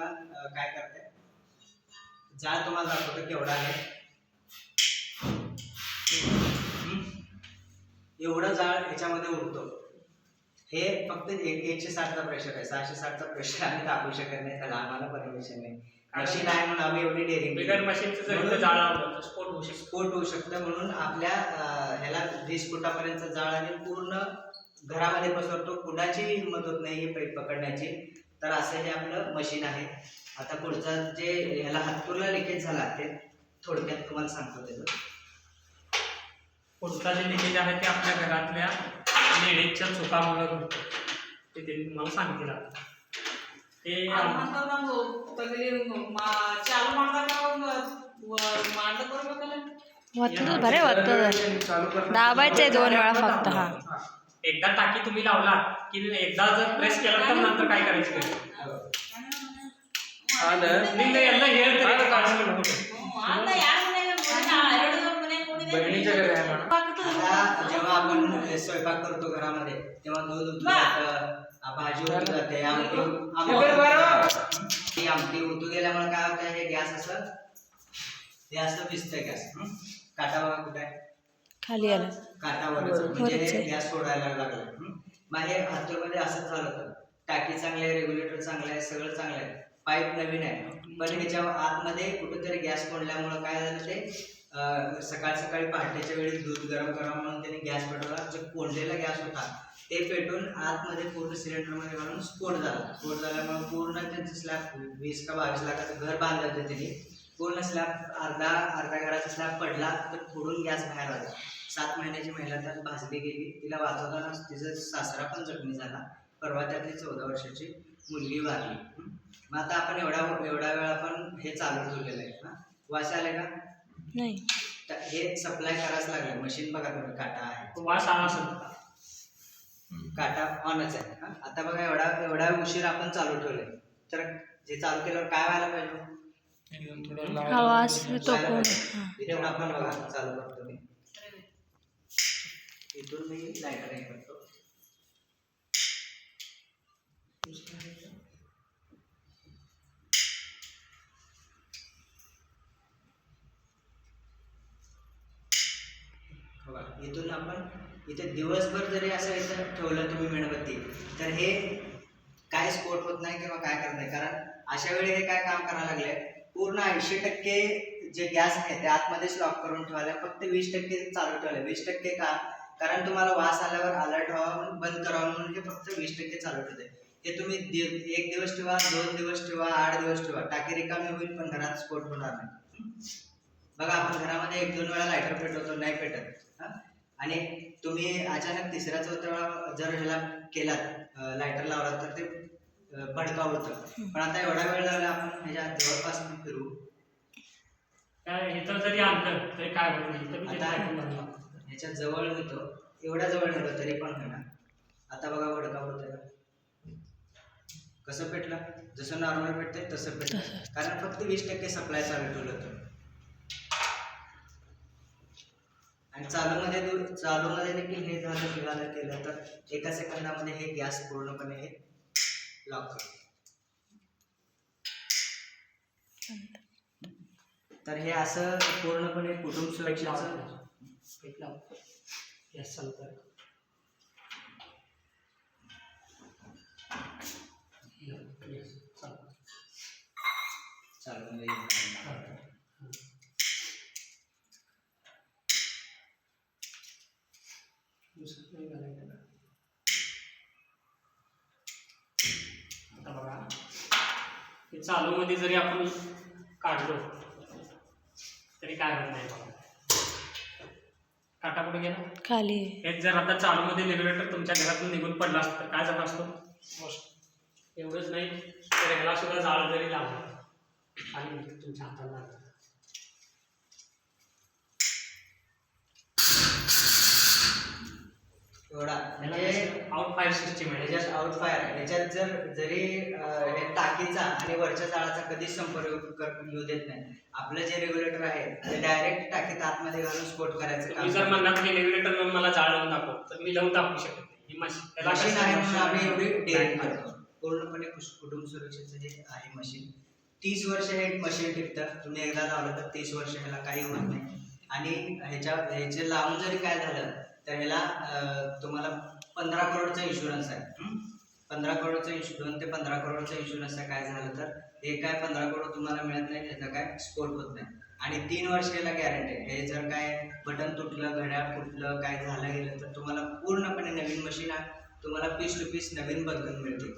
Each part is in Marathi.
बघा काय करते. जाळ तुम्हाला दाखवतो केवढा आहे. एवढं जाळ ह्याच्यामध्ये उडतो. हे फक्त एक एकशे साठचा प्रेशर आहे. सहाशे साठचा प्रेशर आम्ही दाखवू शकत नाही त्याला आम्हाला परमिशन नाही. मशीन आहे म्हणून आम्ही एवढी डेअरिंग बिगर मशीनचं जर जाळ स्फोट होऊ शकतो. स्फोट होऊ शकतं. म्हणून आपल्या ह्याला वीस फुटापर्यंत जाळ आणि पूर्ण घरामध्ये पसरतो कुणाची हिंमत होत नाही ही पकडण्याची. तर असं हे आपलं मशीन आहे. आता पुढचा जे ह्याला हातपूरला लिकेज झाला ते थोडक्यात तुम्हाला सांगतो त्याचं. पुढचा जे लिकेज आहे ते आपल्या घरातल्या लेडीजच्या चुकामुळे होतं. ते त्यांनी तुम्हाला सांगितलं. ते चालू बरे दाबायचे दोन वेळा फक्त. हा. एकदा टाकी तुम्ही लावला की एकदा जर प्रेस केला तर नंतर काय करायचं? हो, जेव्हा आपण स्वयंपाक करतो घरामध्ये तेव्हा दूध भाजी आमटी उतू गेल्यामुळे काय होतं हे गॅस असं हे असं दिसतंय गॅस काटा बघा कुठे खाली आलं. म्हणजे. गॅस सोडायला लागलं. हं? मग हे हातूमध्ये असंच झालं होतं. टाकी चांगली आहे रेग्युलेटर चांगलं आहे सगळं चांगलं आहे. पाईप नवीन आहे. पण ह्याच्या आतमध्ये कुठेतरी गॅस कोंडल्यामुळं काय झालं ते सकाळ सकाळी पहाटेच्या वेळी दूध गरम करा म्हणून त्यांनी गॅस पेटवला जो कोंडलेला गॅस होता ते पेटून आतमध्ये पूर्ण सिलेंडरमध्ये घालून स्फोट झाला. स्फोट झाल्यामुळे पूर्ण त्यांचं स्लॅब वीस का बावीस लाखाचं घर बांधलं होतं त्यांनी. पूर्ण स्लॅब अर्धा अर्धा घराचा स्लॅब पडला तर फोडून गॅस बाहेर आला. सात महिन्याची महिला त्यात भाजली गेली. तिला वाचवताना तिचा सासरा पण जखमी झाला. परवा त्यातली चौदा वर्षाची मुलगी वारली? मग आता आपण एवढा एवढा वेळ आपण हे चालू ठेवलेलं आहे. ना वास आले का? नाही. तर हे सप्लाय करायच लागलं. मशीन बघा तुम्ही काटा आहे. तो वास आला असेल. काटा ऑनच आहे. हं? आता बघा एवढा एवढा उशीर आपण चालू ठेवले तर जे चालू केल्यावर काय व्हायला पाहिजे? हा. आपण बघा चालू करतो मी. इथून मी लायटर हे करतो. इथून आपण इथे दिवसभर जरी असं इथं ठेवलं तुम्ही मेणबत्ती तर हे काय स्फोट होत नाही किंवा काय करत नाही. कारण अशा वेळी हे काय काम करायला लागले? पूर्ण ऐंशी टक्के जे गॅस आहे ते आतमध्येच लॉक करून ठेवायला फक्त वीस टक्के चालू ठेवले वीस टक्के का? कारण तुम्हाला वास आल्यावर अलर्ट व्हावा म्हणून बंद करावं म्हणून हे फक्त वीस टक्के चालू ठेवते हे तुम्ही एक दिवस ठेवा दोन दिवस ठेवा आठ दिवस ठेवा टाकी रिकामी होईल पण घरात स्फोट होणार नाही. बघा आपण घरामध्ये एक दोन वेळा लायटर पेटवतो नाही पेटत. हं? आणि तुम्ही अचानक तिसऱ्या चौथ्या वेळा जर ह्याला केलात लायटर लावला तर ते अं, भडकाव होतं. पण आता एवढा वेळ झाला आपण ह्याच्या जवळपास फिरू. काय इथं जरी आणलं तरी काय होत नाही ह्याच्या जवळ नेतो एवढ्या जवळ नेतो तरी पण होईना आता बघा भडकाव होतोय? कसं पेटलं? जसं नॉर्मल पेटतंय तसं पेटलं कारण फक्त वीस टक्के सप्लाय चालू ठेवलं होतं. आणि चालूमध्ये दु- चालूमध्ये देखील हे झालं झालं केलं तर एका सेकंदामध्ये हे गॅस पूर्णपणे हे लॉक करतो तर हे असं पूर्णपणे कुटुंब सुरक्षेचं पेट लाव. Yes, चालू कर. चालू. घालायचं नाही. आता बघा हे जरी आपण काढलो तरी काय होत नाही बघा काटा कुठे गेला? खाली. हेच जर आता चालू मध्ये रेग्युलेटर तुमच्या घरातून निघून पडला असतं तर काय झालं असतं? एवढंच नाही तर ह्याला सुद्धा जाळ जरी लावलं आणि तुमच्या हाताला लागलं एवढा. म्हणजे म्हणजे आउट फायर सिस्टीम आहे. ह्याच्यात आउट फायर ह्याच्यात जर जरी हे टाकीचा आणि वरच्या जाळाचा कधीच संपर्क कर- येऊ देत नाही. आपलं जे रेग्युलेटर आहे ते डायरेक्ट टाकीत आतमध्ये घालून स्फोट करायचं जर म्हणणार की रेग्युलेटर मला जाळ लावून दाखव तर मी लावून दाखवू शकत ही मशीन आहे म्हणून आम्ही एवढी डेअरिंग करतो. पूर्णपणे कुटुंब सुरक्षेचं हे आहे मशीन तीस वर्ष हे मशीन टिकतं तुम्ही एकदा लावलं तर तीस वर्ष ह्याला काही होत नाही. आणि ह्याच्या ह्याचे लावून जरी काय झालं तर ह्याला तुम्हाला पंधरा करोडचा इन्शुरन्स आहे. पंधरा करोडचा इन्शुरन्स ते पंधरा करोडचा इन्शुरन्स आहे काय झालं तर. हे काय पंधरा करोड तुम्हाला मिळत नाही त्याचा काय स्पोर्ट होत नाही. आणि तीन वर्षाला गॅरंटी आहे. हे जर काय बटन तुटलं घड्याळ फुटलं काय झालं गेलं तर तुम्हाला पूर्णपणे नवीन मशीन आहे. तुम्हाला पीस टू पीस नवीन बदलून मिळते.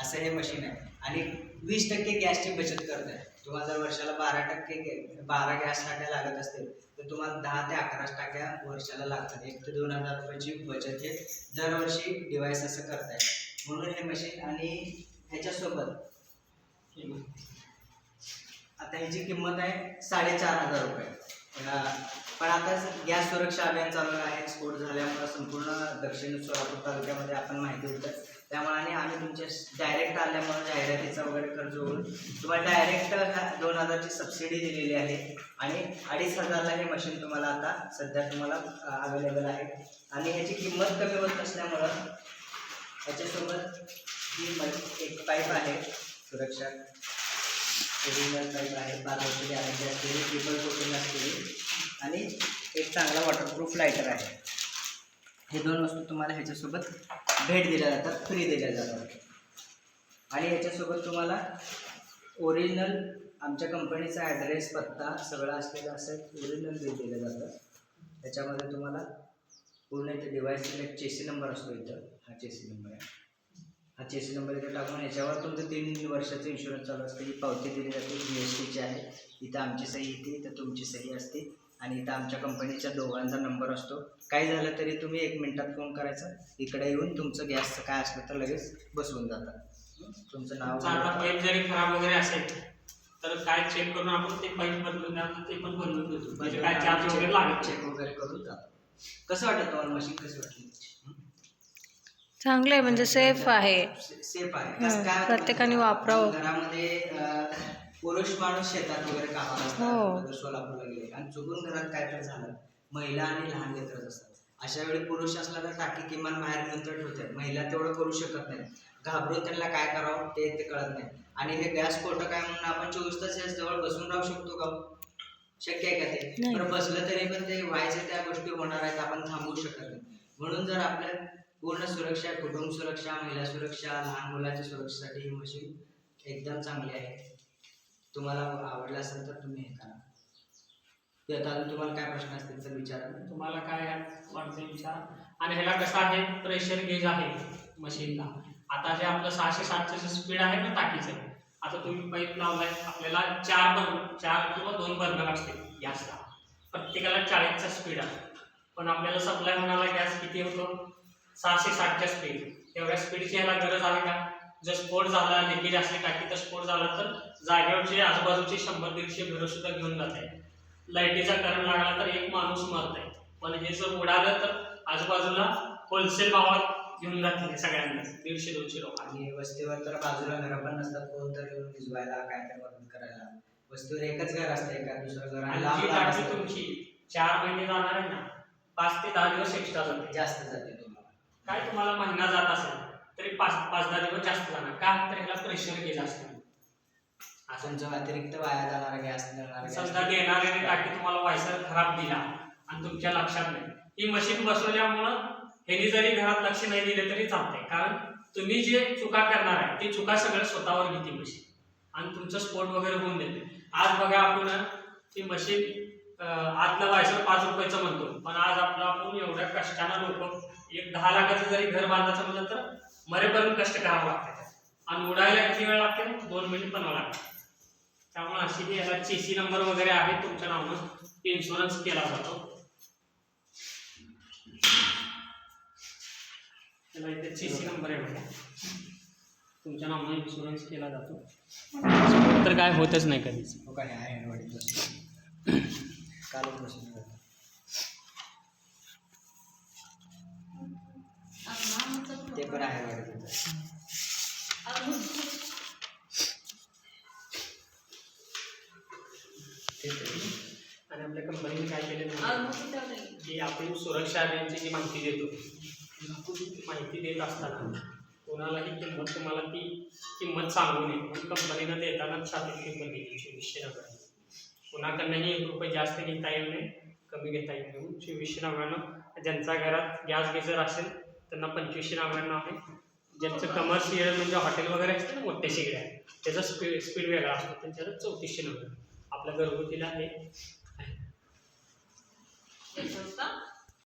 असं हे मशीन आहे. आणि वीस टक्के गॅसची बचत करत आहे तुम्हाला जर वर्षाला बारा टक्के बारा गॅस टाक्या लागत असतील तर तुम्हाला दहा ते अकरा टाक्या वर्षाला लागतात. एक ते दोन हजार रुपयाची बचत हे दरवर्षी डिव्हाइस असं करताय. म्हणून हे मशीन आणि ह्याच्यासोबत आता ह्याची किंमत आहे साडेचार हजार रुपये. पण आता गॅस सुरक्षा अभियान चालू आहे स्फोट झाल्यामुळे संपूर्ण दक्षिण सोलापूर तालुक्यामध्ये आपण माहिती होतं त्यामुळे आम्ही तुमच्या डायरेक्ट आल्यामुळे जाहिरातीचा वगैरे खर्च होऊन तुम्हाला डायरेक्ट दोन हजारची सबसिडी दिलेली आहे. आणि अडीच हजारला हे मशीन तुम्हाला आता सध्या तुम्हाला अवेलेबल आहे. आणि ह्याची किंमत कमी होत असल्यामुळं ह्याच्यासोबत ही एक पाईप आहे. सुरक्षा ओरिजिनल पाईप आहे. पाच वर्षाची गॅरंटी असलेली ट्रिपल कोटिंग असलेली. आणि एक चांगला वॉटरप्रूफ लायटर आहे. हे दोन वस्तू तुम्हाला ह्याच्यासोबत भेट दिल्या जातात फ्री दिल्या जातात. आणि ह्याच्यासोबत तुम्हाला ओरिजिनल आमच्या कंपनीचा ॲड्रेस पत्ता सगळं असलेलं असं ओरिजिनल बिल दिलं जातं त्याच्यामध्ये तुम्हाला पूर्ण इथे डिवाईसचा एक चेसी नंबर असतो इथं. हा चेसी नंबर आहे. हा चेसी नंबर इथे टाकून याच्यावर तुमचं तीन वर्षाचं इन्शुरन्स चालू असते. ही पावती दिली जाते जी एस टीची आहे. इथं आमची सही येते इथं तुमची सही असते. आणि इथं आमच्या कंपनीच्या दोघांचा नंबर असतो. काही झालं तरी तुम्ही एक मिनिटात फोन करायचा. इकडे येऊन तुमचं गॅसचं काय असलं तर लगेच बसवून जातात. तुमचं नाव पाईप जरी खराब वगैरे असेल तर काय चेक करून आपण ते पाईप बदलून द्या ते पण बदलून देतो. म्हणजे काय चार्ज वगैरे लागत नाही. चेक वगैरे करून जातात कसं वाटतं तुम्हाला मशीन कसं वाटली चांगलं आहे म्हणजे सेफ आहे. सेफ आहे. हं, प्रत्येकाने वापरावं. घरामध्ये पुरुष माणूस शेतात वगैरे कामाला हो. असतात जर सोलापूरला गेले आणि चुकून घरात काय तर झालं महिला आणि लहान लेकरच असतात. अशा वेळी पुरुष असला तर टाकी किमान बाहेर नंतर ठेवतात. महिला तेवढं करू शकत नाही घाबरून त्यांना काय करावं ते ते कळत नाही. आणि हे गॅस स्फोटक काय म्हणून आपण चोवीस तास या जवळ बसून राहू शकतो का शक्य आहे का ते? नाही. बरं बसलं तरी पण ते व्हायच्या त्या गोष्टी होणार आहेत आपण थांबवू शकत नाही. म्हणून जर आपल्या पूर्ण सुरक्षा कुटुंब सुरक्षा महिला सुरक्षा लहान मुलाच्या सुरक्षेसाठी ही मशीन एकदम चांगली आहे. तुम्हाला आवडलं असेल तर तुम्ही हे करा. आता अजून तुम्हाला काय प्रश्न असतील तर विचारा. तुम्हाला काय वाटते विचार. आणि ह्याला कसं आहे? प्रेशर गेज आहे मशीनला आता जे आपलं सहाशे सातशे स्पीड आहे ना टाकीचं आता तुम्ही पाईप लावलाय आपल्याला चार बर्ग चार किंवा दोन बर्नर असते गॅसला. प्रत्येकाला चाळीसचा स्पीड आहे. पण आपल्याला सप्लाय होणारा गॅस किती होतो? सहाशे साठच्या स्पीड एवढ्या स्पीडची ह्याला गरज आहे का? जर स्फोट झाला लिकेज असली तर स्फोट झाला तर जागेवरचे आजूबाजूचे शंभर दीडशे घरं सुद्धा घेऊन जात. लाईटीचा करंट लागला तर एक माणूस मरत आहे पण हे जर उडालं तर आजूबाजूला होलसेल भावात घेऊन जातील सगळ्यांना दीडशे दोनशे लोक. आणि वस्तीवर तर बाजूला घरं पण नसतात कोण तर येऊन भिजवायला काय तर मदत करायला. वस्तीवर एकच घर असतं एका दुसरं घर. आणि टाकी. तुमची. चार महिने जाणार आहे ना. पाच ते दहा दिवस एक्स्ट्रा जाते. जास्त जाते तुम्हाला. काय तुम्हाला महिना जात असेल? तरी पाच पाच दहा दिवस जास्त जाणार. का? तर ह्याला प्रेशर गेज असतं असं तुमचं अतिरिक्त वाया जाणारा गॅस समजा देणाऱ्याने टाकी तुम्हाला व्हायसर खराब दिला आणि तुमच्या लक्षात नाही. ही मशीन बसवल्यामुळं ह्यांनी जरी घरात लक्ष नाही दिले तरी चालतंय. कारण तुम्ही जे चुका करणार आहे ते चुका सगळं स्वतःवर घेते मशीन आणि तुमचं स्पोर्ट वगैरे होऊन देते आज बघा आपण ती मशीन आतलं व्हायसर पाच रुपयाचं म्हणतो. पण आज आपलं आपण एवढ्या कष्टानं लोक एक दहा लाखाचं जरी घर बांधायचं म्हणलं तर मरेपर्यंत कष्ट करावं लागते. आणि उडायला किती वेळ लागते? दोन मिनिट पण लागते. त्यामुळे अशी जी याला चेसी नंबर वगैरे आहे. तुमच्या नावानं इन्शुरन्स केला जातो. त्याला इथे चेसी नंबर आहे बघा तुमच्या नावानं इन्शुरन्स केला जातो. तर काय होतच नाही कधीच. काल काय आणि आपल्या कंपनीने काय केलेलं की आपण सुरक्षा अभियानची जी माहिती देतो. माहिती देत असताना कोणालाही किंमत तुम्हाला ती किंमत सांगू नये. कंपनीनं देतानाच छापील किंमत दिली चोवीसशे नव्याण्णव कोणाकडनंही एक रुपये जास्त घेता येऊ नये कमी घेता येऊ नये चोवीसशे नव्याण्णव ज्यांचा घरात गॅस गिजर असेल त्यांना पंचवीसशे नव्याण्णव आहे. ज्यांचं कमर्शियल म्हणजे हॉटेल वगैरे असतं ना मोठ्या शेगड्या त्याचा स्पीड स्पीड वेगळा असतो. त्यांच्याकडे चौतीसशे नव्वद. आपल्या घरगुतीला हे